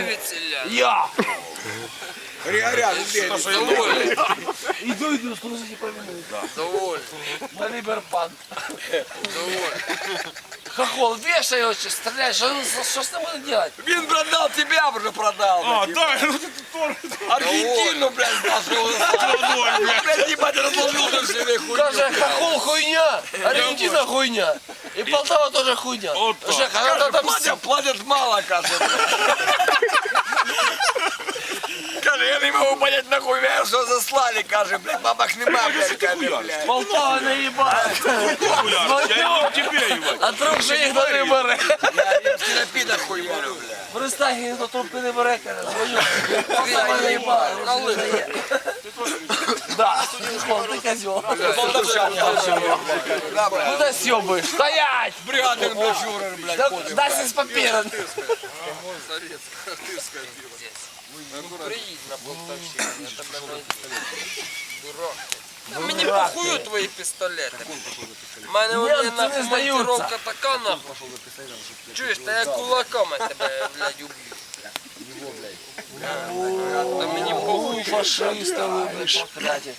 веселя. Я! Григорян, Довольний. Іду, іду, служити повинен. Довольний. На Ліберпан. Довольний. Хохол, вешай його, чи стріляй, що, що з ним буде делать? Він продав, тебя уже продал. А, блядь. так, ну ти тоже. Аргентину, блядь, нашел. Блядь, ебать, разложил уже себе хуйню. Каже, хохол хуйня, Аргентина хуйня. І Полтава теж хуйня. От так. Жека, надо Каже, там платят, платят мало, каже. Не могу понять, нахуй меня что заслали, каже, блядь, бабах нема, блядь, каже, блядь. Полтава не їбать. Популярно. Я иду к тебе, ебать. А труб же їх не бере. Я в терапии нахуй хуярю, блядь. Перестань, ніхто трубки не бере, каже, звоню. Полтава не їбать. Да, хохол, ти козел. Полтавчане, блядь. Да, блядь. Куда съебаешь? Стоять! Бригадный, блядь, фюрер, блядь, Да, ходит. Дай с папиром. Ну приїдь на Полтавщину, я тебе найду. Дурак. Та мені похую твої пістолети. У мене Ні, вони це нахуй не здаються. монтировка така нахуй. Чуєш, та я кулаками тебе, блядь, уб'ю. Та мені Фашисты вы, блядь.